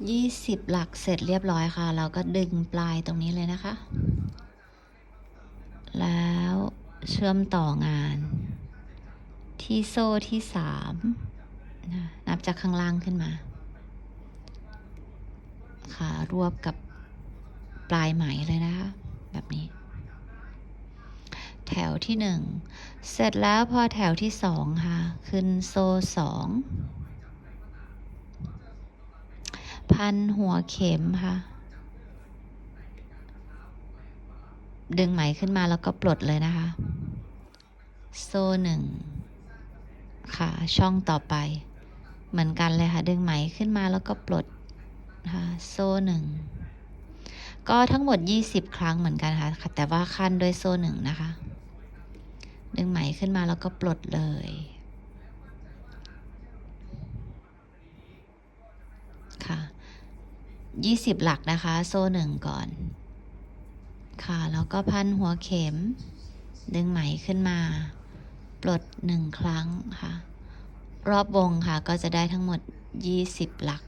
20 หลักเสร็จเรียบร้อยค่ะ เราก็ดึงปลายตรงนี้เลยนะคะ แล้วเชื่อมต่องาน ที่โซ่ที่สามนับจากข้างล่างขึ้นมา ค่ะ รวบกับปลายไหมเลยนะคะ แบบนี้ แถวที่หนึ่งเสร็จแล้วพอแถวที่สองค่ะ ขึ้นโซ่สอง พันหัวเข็มค่ะ ดึงไหมขึ้นมาแล้วก็ปลดเลยนะคะ โซ่หนึ่งค่ะ ช่องต่อไป เหมือนกันเลยค่ะ ดึงไหมขึ้นมาแล้วก็ปลดนะคะโซ่หนึ่งก็ทั้งหมด 20 ครั้งเหมือนกันค่ะ แต่ว่าขั้นด้วยโซ่หนึ่งนะคะ ดึงไหมขึ้นมาแล้วก็ปลดเลย ค่ะ 20 หลักนะคะ โซ่หนึ่งก่อน ค่ะ แล้วก็พันหัวเข็ม ดึงไหมขึ้นมา ปลดหนึ่งครั้งค่ะ รอบวงค่ะก็จะได้ทั้งหมด 20 หลัก